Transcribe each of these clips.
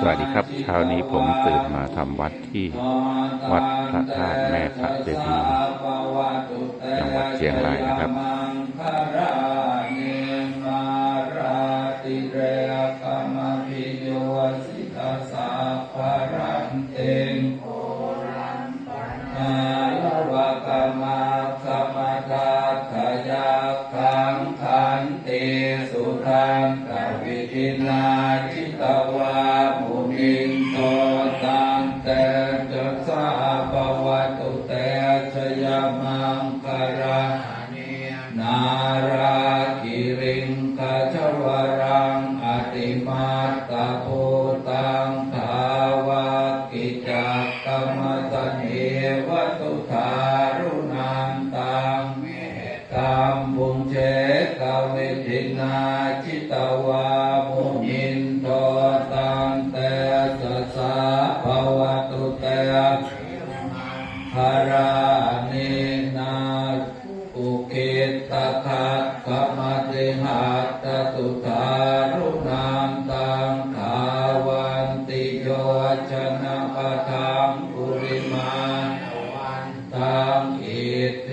สวัสดีครับเช้านี้ผมตื่นมาทำวัดที่วัดพระธาตุแม่พระเจดีย์จังหวัดเชียงรายนะครับสุ ตังสวิตินาจิตวา กามบุญเจกาวิทินาจิตวามุนินโตตังเตสสะภวตุเตหรานินาอุกิตตะคะกะมะติหัตตตุทารุนามตังขาวันติโยชนะปะทังปุริมาตังอิเต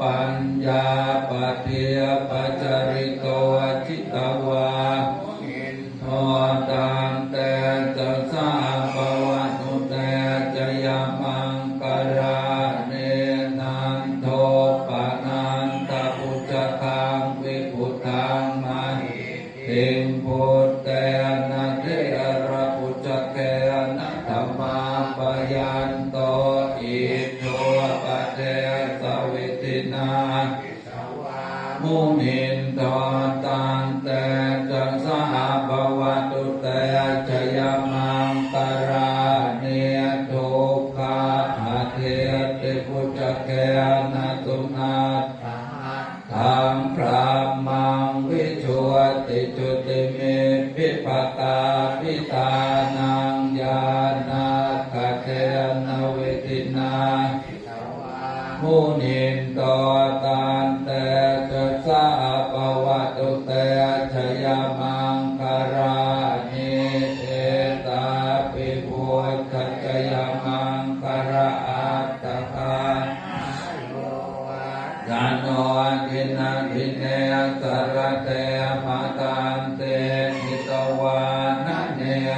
ปัญญา มูนินตตันเตจัสหภวตุเตจยมตราเนทุกขาเทติพุจเกนตุนาธรรมพระมังวิชติจุติเมพิปตาพิตานังยานาคเทนวตนามุนินต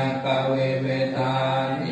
ังกเวเวทาน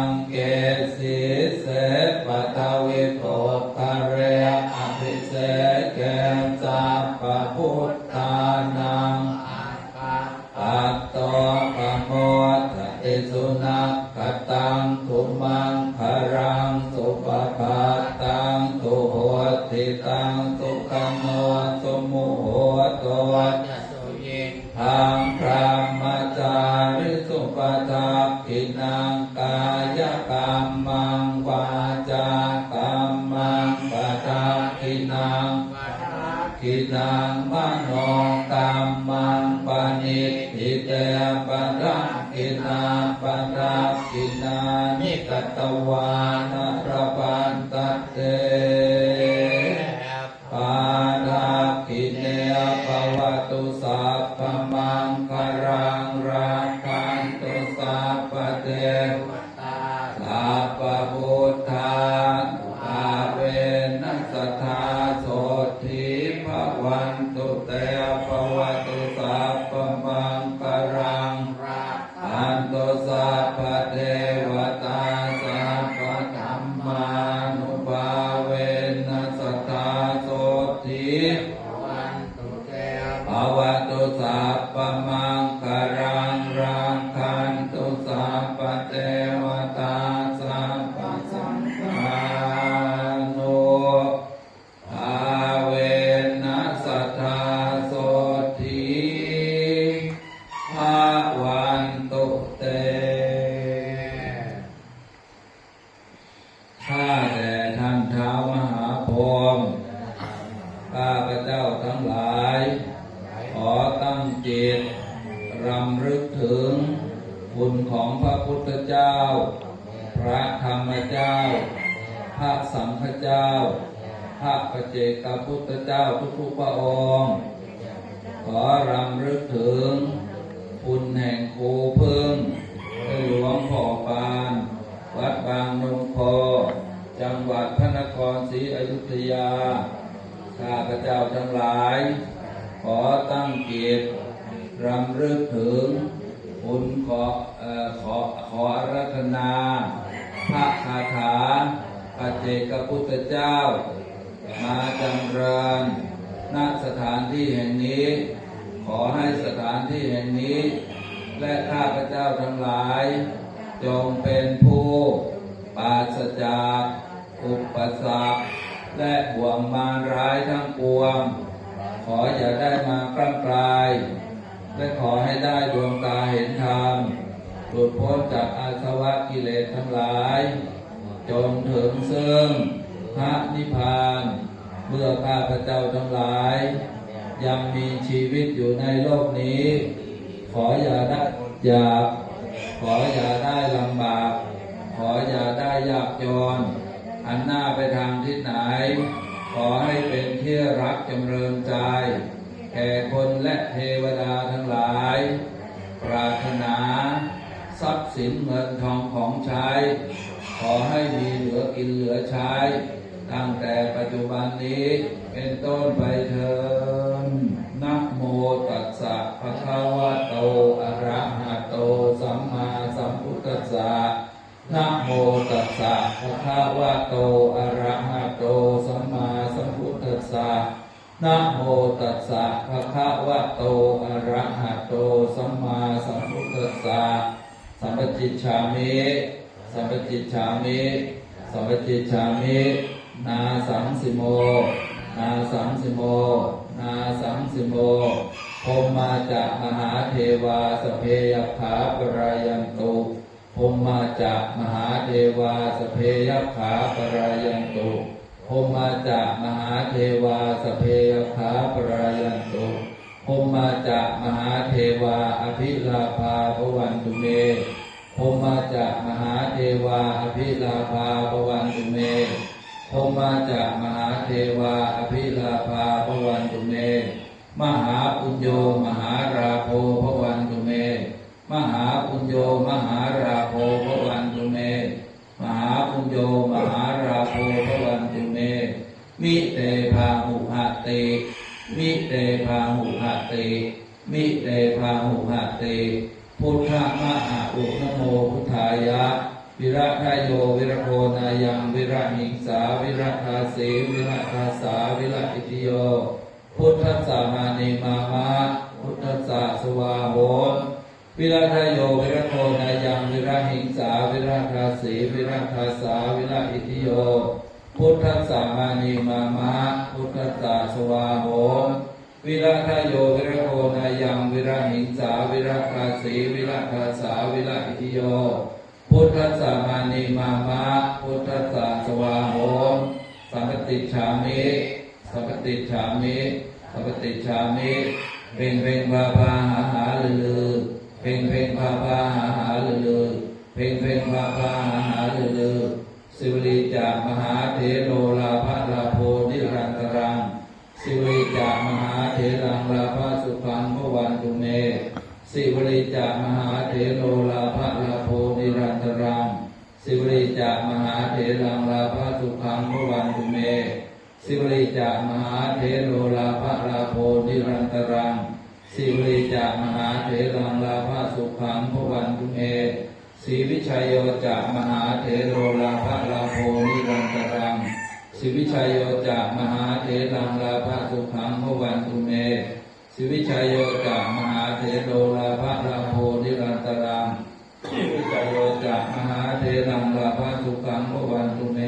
งเก ปทักขินังกายกรรมังวาจากรรมังปทักขินังกินังมโนกรรมังปณิทิเตปะระกินาปะระกินานิกตวานรปันตเตปาทากิเนปวตุสัพพมังคารังราค ตุสัพพมังคารังรังคันตุสัพเทวตาสัพพสังฆานุภาเวนัสทธาโสทิภาวันตุเตข้าแต่ท่านเท้ามหาพรหมข้าพระเจ้าทั้งหลาย ขอตั้งจิตรำลึกถึง คุณของพระพุทธเจ้า พระธรรมเจ้า พระสังฆเจ้า พระปเจกพุทธเจ้าทุกๆพระองค์ขอรำลึกถึง คุณแห่งโคพึ่งหลวงพ่อปาน วัดบางนงโคจังหวัดพระนครศรีอยุธยา ข้าพระเจ้าทั้งหลาย ขอตั้งจิตรำลึกถึงคุณขอขอขอารัตนา พระคาถาปเจกพุทธเจ้า มาจำเริญณสถานที่แห่งนี้ ขอให้สถานที่แห่งนี้ และข้าพเจ้าทั้งหลาย จงเป็นผู้ปราศจากอุปสรรคและห่วงมารร้ายทั้งปวง ขออย่าได้มากล้ำกลายและขอให้ได้ดวงตาเห็นธรรมหลุดพ้นจากอาสวะกิเลสทั้งหลาย จนถึงซึ่งพระนิพพาน เมื่อข้าพเจ้าทั้งหลาย ยังมีชีวิตอยู่ในโลกนี้ ขออย่าได้อยากขออย่าได้ลำบาก ขออย่าได้ยากจนอันหน้าไปทางที่ไหน ขอให้เป็นที่รักจำเริญใจ แก่คนและเทวดาทั้งหลาย ปรารถนา ทรัพย์สินเงินทองของใช้ ขอให้มีเหลือกินเหลือใช้ ตั้งแต่ปัจจุบันนี้เป็นต้นไปเถิดนะโมตัสสะภะคะวะโตอะระหะโตสัมมาสัมพุทธัสสะนะโมตัสสะภะคะวะโตอะ นะโมตัสสะภะคะวะโต อะระหะโต สัมมาสัมพุทธัสสะ สัมปจิตฉามิ สัมปจิตฉามิ สัมปจิตฉามิ นาสังสิโม นาสังสิโม นาสังสิโมพมมาจากมหาเทวาสเพยขาปรายันตุพมมาจากมหาเทวาสเพยขาปรายันตุ พมมาจากมหาเทวาสเพยขาปรายันตุพมมาจากมหาเทวาอภิลาภาภวันตุเมพมมาจากมหาเทวาอภิลาภาภวันตุเมพมมาจากมหาเทวาอภิลาภาภวันตุเมมหาปุญโยมหาราโภภวันตุเม มหาปุญโยมหา เตภาหุหะเต มิเตภาหุหะเต พุทธมหาอุนโมพุทธายะ วิรัตโยวิระโคนายังวิระหิงสาวิรัตาสีวิรัตาสาวิรัตอิติโย พุทธสามานิมามะพุทธสาสวาโหวิรัตโยวิรโคนายังวิระหิงสาวิรัตาสีวิรัตาสาวิรัตอิติโย พุทธสามานิมามะพุทธสาสวาโห วิรัตโยวิรโคนายังวิระหิงสาวิระกาสีวิระกาสาวิระอิทิโย พุทธัสสะมานิมามะพุทธัสสะสวาโหมสัมปติฉามิสัมปติฉามิสัมปติฉามิเพ่งเพ่งพาพาหาหาลือเพ่งเพ่งพาพาหาหาลือเพ่งเพ่งพาพาหาหาลือสิวลีจากมหาเถโรลาภลาโพนิรันตรังสิว รังลาภสุขังพวันตุเม สิวลีจากมหาเถโรลาภะลาโพนิรันตรัง สิวลีจากมหาเถรังลาภสุขังพวันตุเม สิวลีจากมหาเถโรลาภะลาโพนิรันตรัง สิวลีจากมหาเถรังลาภสุขังพวันตุเมสีวิชัยโยจากมหาเถโรลาภะลาโพนิรันตรัง สิวิชัยโยจากมหาเถรังลาภสุขังพวันตุเมสิวิชัยโยจากมหาเถโรลาภลาโพนิรันตรังสิวิชัยโยจากมหาเถรังลาภสุขังพวันตุเม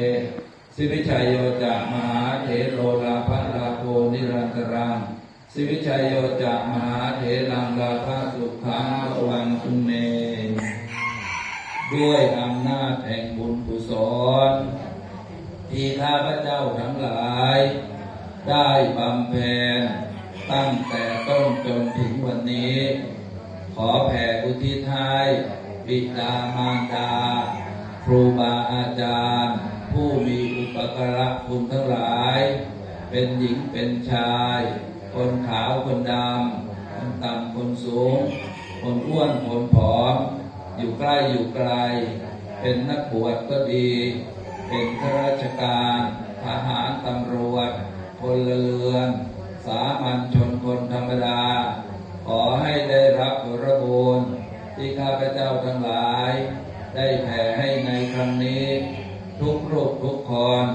สิวิชัยโยจากมหาเถโรลาภลาโพนิรันตรังสิวิชัยโยจากมหาเถรังลาภสุขังพวันตุเมด้วยอำนาจแห่งบุญกุศล ที่ข้าพระเจ้าทั้งหลาย ได้บำเพ็ญตั้งแต่ต้นจนถึงวันนี้ ขอแผ่อุทิศให้บิดามารดา ครูบาอาจารย์ ผู้มีอุปการะคุณทั้งหลาย เป็นหญิงเป็นชาย คนขาวคนดำคนต่ำคนสูง คนอ้วนคนผอม อยู่ใกล้อยู่ไกล เป็นนักบวชก็ดี เป็นข้าราชการทหารตำรวจพลเรือน สามัญชนคนธรรมดา ขอให้ได้รับผลบุญที่ข้าพเจ้าทั้งหลาย ได้แผ่ให้ในครั้งนี้ ทุกรูปทุกคน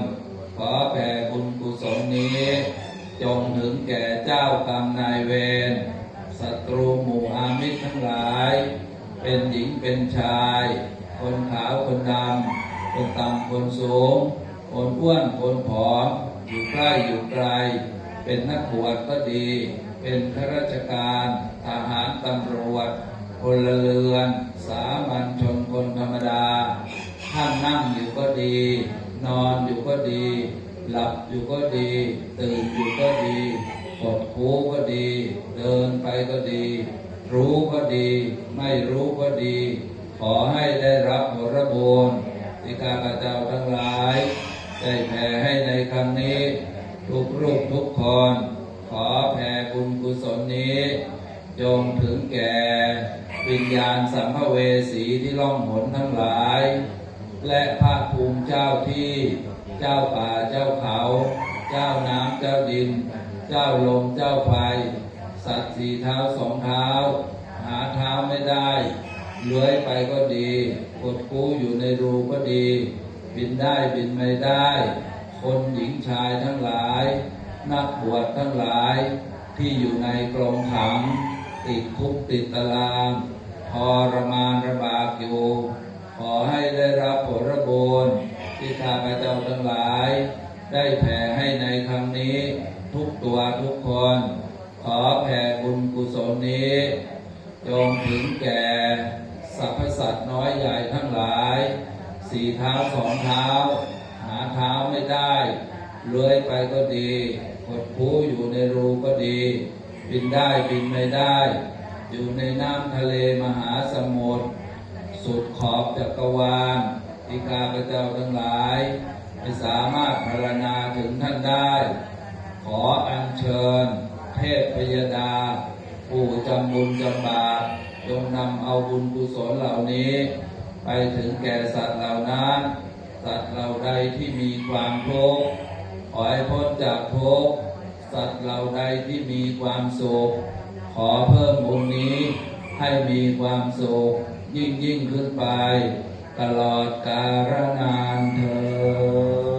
ขอแผ่บุญกุศลนี้ จงถึงแก่เจ้ากรรมนายเวรศัตรูหมู่อามิตรทั้งหลาย เป็นหญิงเป็นชาย คนขาวคนดำ คนต่ำคนสูง คนอ้วนคนผอม อยู่ใกล้อยู่ไกล เป็นนักบวชก็ดี เป็นข้าราชการทหารตำรวจพลเรือน สามัญชนคนธรรมดา ท่านนั่งอยู่ก็ดี นอนอยู่ก็ดี หลับอยู่ก็ดี ตื่นอยู่ก็ดีกดคูก็ดี เดินไปก็ดี รู้ก็ดี ไม่รู้ก็ดี ขอให้ได้รับผลบุญ ที่ข้าพเจ้าทั้งหลาย ได้แผ่ให้ในครั้งนี้ ทุกรูปทุกคน ขอแผ่บุญกุศลนี้จงถึงแก่วิญญาณสัมภเวสีที่ล่องหนทั้งหลาย และพระภูมิเจ้าที่เจ้าป่าเจ้าเขา เจ้าน้ำเจ้าดิน เจ้าลมเจ้าไฟสัตว์สี่เท้าสองเท้า หาเท้าไม่ได้ เลื้อยไปก็ดีกดกู้อยู่ในรูก็ดี บินได้บินไม่ได้ คนหญิงชายทั้งหลาย นักบวชทั้งหลาย ที่อยู่ในกรงขัง ติดคุกติดตารางทรมานระบากอยู่ขอให้ได้รับผลบุญที่ข้าพเจ้าทั้งหลาย ได้แผ่ให้ในครั้งนี้ ทุกตัวทุกคน ขอแผ่บุญกุศลนี้จงถึงแก่ สรรพสัตว์น้อยใหญ่ทั้งหลาย สี่เท้าสองเท้า หาเท้าไม่ได้เลื้อยไปก็ดีกดผูอยู่ในรูก็ดี บินได้บินไม่ได้ อยู่ในน้ำทะเลมหาสมุทรสุดขอบจักรวาลที่ข้าพเจ้าทั้งหลาย ไม่สามารถพรรณนาถึงท่านได้ ขออัญเชิญ เทพพยดา ผู้จำบุญจำบาปจงนำเอาบุญกุศลเหล่านี้ ไปถึงแก่สัตว์เหล่านั้น สัตว์เหล่าใดที่มีความทุกข์ขอให้พ้นจากทุกข์สัตว์เหล่าใดที่มีความสุข ขอเพิ่มบุญนี้ให้มีความสุขยิ่งยิ่งขึ้นไป ตลอดกาลนานเธอ